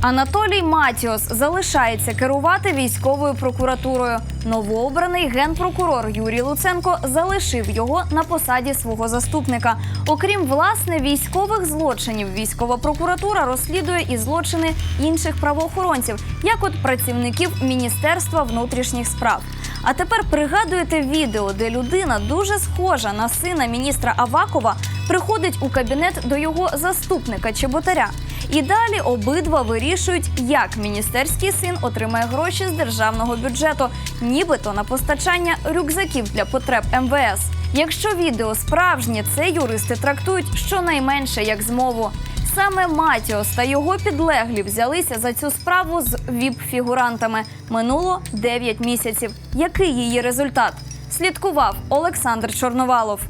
Анатолій Матіос залишається керувати військовою прокуратурою. Новообраний генпрокурор Юрій Луценко залишив його на посаді свого заступника. Окрім власне військових злочинів, військова прокуратура розслідує і злочини інших правоохоронців, як от працівників Міністерства внутрішніх справ. А тепер пригадуєте відео, де людина дуже схожа на сина міністра Авакова приходить у кабінет до його заступника Чеботаря. І далі обидва вирішують, як міністерський син отримає гроші з державного бюджету, нібито на постачання рюкзаків для потреб МВС. Якщо відео справжнє, це юристи трактують щонайменше як змову. Саме Матіос та його підлеглі взялися за цю справу з ВІП-фігурантами. Минуло 9 місяців. Який її результат? Слідкував Олександр Чорновалов.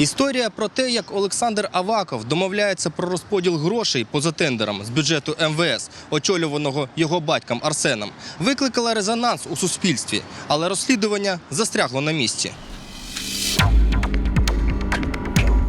Історія про те, як Олександр Аваков домовляється про розподіл грошей поза тендером з бюджету МВС, очолюваного його батьком Арсеном, викликала резонанс у суспільстві, але розслідування застрягло на місці.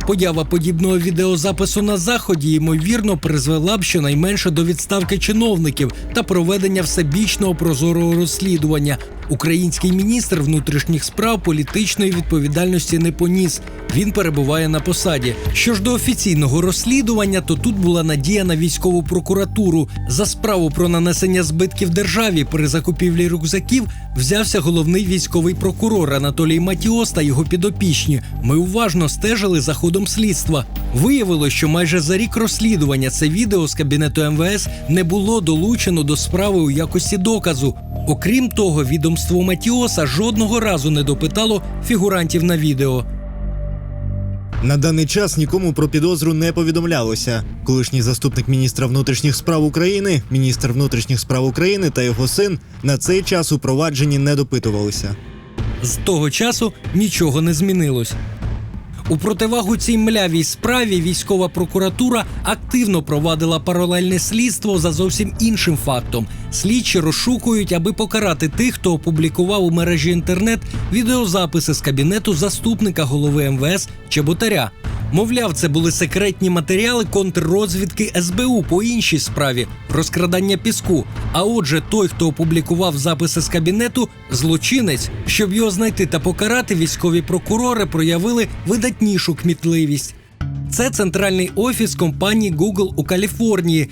Поява подібного відеозапису на заході ймовірно призвела б щонайменше до відставки чиновників та проведення всебічного прозорого розслідування. Український міністр внутрішніх справ політичної відповідальності не поніс. Він перебуває на посаді. Що ж до офіційного розслідування, то тут була надія на військову прокуратуру. За справу про нанесення збитків державі при закупівлі рюкзаків взявся головний військовий прокурор Анатолій Матіос та його підопічні. Ми уважно стежили за ходом слідства. Виявилось, що майже за рік розслідування це відео з кабінету МВС не було долучено до справи у якості доказу. Окрім того, відомство Матіоса жодного разу не допитало фігурантів на відео. На даний час нікому про підозру не повідомлялося. Колишній заступник міністра внутрішніх справ України, міністр внутрішніх справ України та його син на цей час у провадженні не допитувалися. З того часу нічого не змінилось. У противагу цій млявій справі військова прокуратура активно провадила паралельне слідство за зовсім іншим фактом. Слідчі розшукують, аби покарати тих, хто опублікував у мережі інтернет відеозаписи з кабінету заступника голови МВС Чеботаря. Мовляв, це були секретні матеріали контррозвідки СБУ по іншій справі розкрадання піску. А отже, той, хто опублікував записи з кабінету, злочинець. Щоб його знайти та покарати, військові прокурори проявили видатнішу кмітливість. Це центральний офіс компанії Google у Каліфорнії.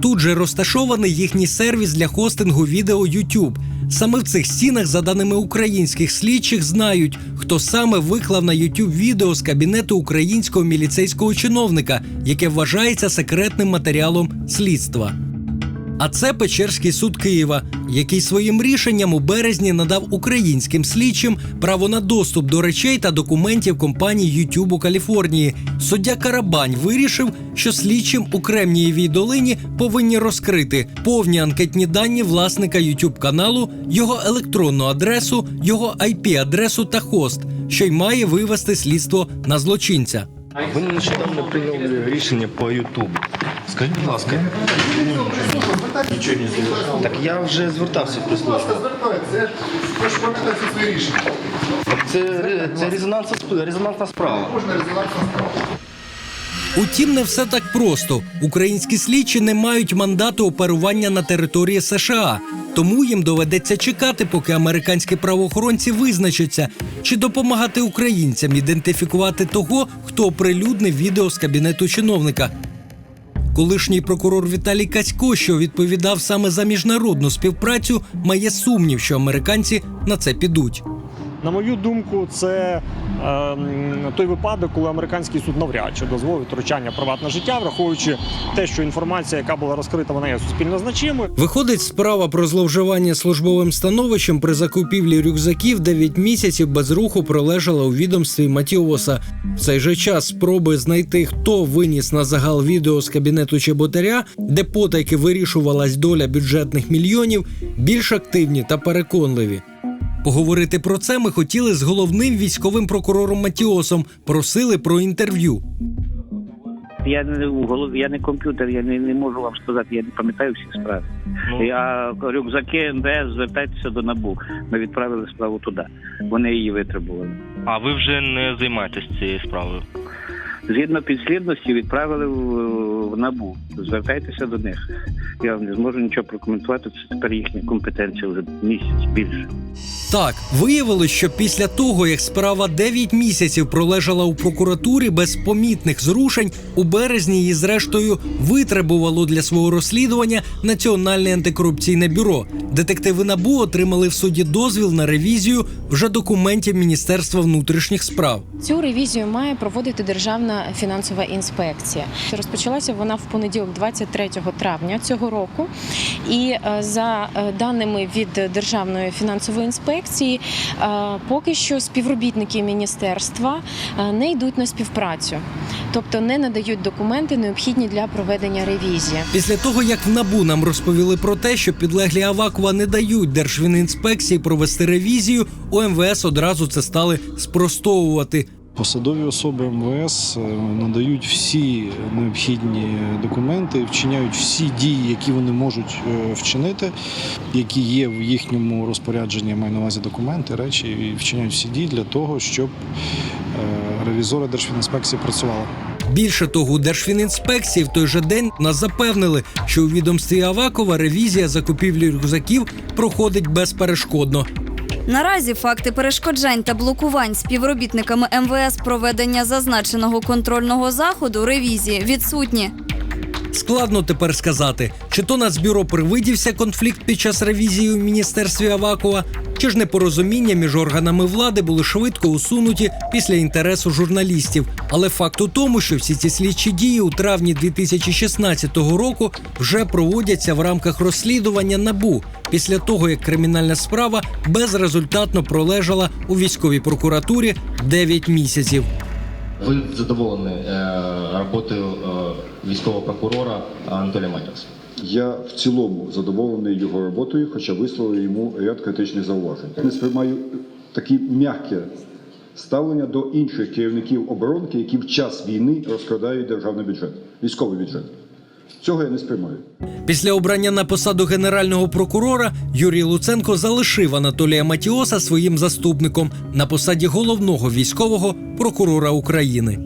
Тут же розташований їхній сервіс для хостингу відео YouTube. Саме в цих стінах, за даними українських слідчих, знають, хто саме виклав на YouTube відео з кабінету українського міліцейського чиновника, яке вважається секретним матеріалом слідства. А це Печерський суд Києва, який своїм рішенням у березні надав українським слідчим право на доступ до речей та документів компанії YouTube у Каліфорнії. Суддя Карабань вирішив, що слідчим у Кремнієвій долині повинні розкрити повні анкетні дані власника YouTube каналу, його електронну адресу, його IP-адресу та хост, що й має вивести слідство на злочинця. Ви нещодавно прийняли рішення по Ютубу. Скажіть, будь ласка, так я вже звертався в прес-службу. Ви ж пам'ятаєте свої рішення. Це, це резонансна, резонансна справа. Кожна резонансна справа. Утім, не все так просто. Українські слідчі не мають мандату оперування на території США, тому їм доведеться чекати, поки американські правоохоронці визначаться, чи допомагати українцям ідентифікувати того, хто оприлюднив відео з кабінету чиновника. Колишній прокурор Віталій Касько, що відповідав саме за міжнародну співпрацю, має сумнів, що американці на це підуть. На мою думку, це ем, той випадок, коли американський суд навряд чи дозволить втручання приватне життя, враховуючи те, що інформація, яка була розкрита, вона є суспільно значимою. Виходить, справа про зловживання службовим становищем при закупівлі рюкзаків 9 місяців без руху пролежала у відомстві Матіоса. В цей же час спроби знайти, хто виніс на загал відео з кабінету Чеботаря, де потайки вирішувалась доля бюджетних мільйонів, більш активні та переконливі. Поговорити про це ми хотіли з головним військовим прокурором Матіосом. Просили про інтерв'ю. Я не в голові, я не комп'ютер, я не, не можу вам сказати, я не пам'ятаю всі справи. Ну. Я рюкзаки НДС звертайтеся до НАБУ. Ми відправили справу туди. Вони її витребували. А ви вже не займаєтесь цією справою? Згідно підслідності відправили в, в набу. Звертайтеся до них. Я вам не зможу нічого прокоментувати. Це тепер їхня компетенція вже місяць більше. Так, виявилось, що після того, як справа 9 місяців пролежала у прокуратурі без помітних зрушень, у березні її зрештою витребувало для свого розслідування Національне антикорупційне бюро. Детективи НАБУ отримали в суді дозвіл на ревізію вже документів Міністерства внутрішніх справ. Цю ревізію має проводити Державна фінансова інспекція. Розпочалася вона в понеділок, 23 травня цього року. І е, за е, даними від Державної фінансової інспекції, е, поки що співробітники міністерства не йдуть на співпрацю, тобто не надають документи, необхідні для проведення ревізії. Після того, як в НАБУ нам розповіли про те, що підлеглі Авакова не дають Держфінінспекції провести ревізію, у МВС одразу це стали спростовувати. Посадові особи МВС е, надають всі необхідні документи, вчиняють всі дії, які вони можуть е, вчинити, які є в їхньому розпорядженні, я маю на увазі документи, речі, і вчиняють всі дії для того, щоб е, ревізори Держфінінспекції працювали. Більше того, у Держфінінспекції в той же день нас запевнили, що у відомстві Авакова ревізія закупівлі рюкзаків проходить безперешкодно. Наразі факти перешкоджань та блокувань співробітниками МВС проведення зазначеного контрольного заходу ревізії відсутні. Складно тепер сказати, чи то Нацбюро привидівся конфлікт під час ревізії у міністерстві Авакова, чи ж непорозуміння між органами влади були швидко усунуті після інтересу журналістів. Але факт у тому, що всі ці слідчі дії у травні 2016 року вже проводяться в рамках розслідування НАБУ після того, як кримінальна справа безрезультатно пролежала у військовій прокуратурі 9 місяців. Ви задоволені е, роботою е, військового прокурора Анатолія Матіоса? Я в цілому задоволений його роботою, хоча висловив йому ряд критичних зауважень. Не сприймаю таке м'яке ставлення до інших керівників оборонки, які в час війни розкрадають державний бюджет, військовий бюджет. Цього я не сприймаю. Після обрання на посаду генерального прокурора Юрій Луценко залишив Анатолія Матіоса своїм заступником на посаді головного військового прокурора України.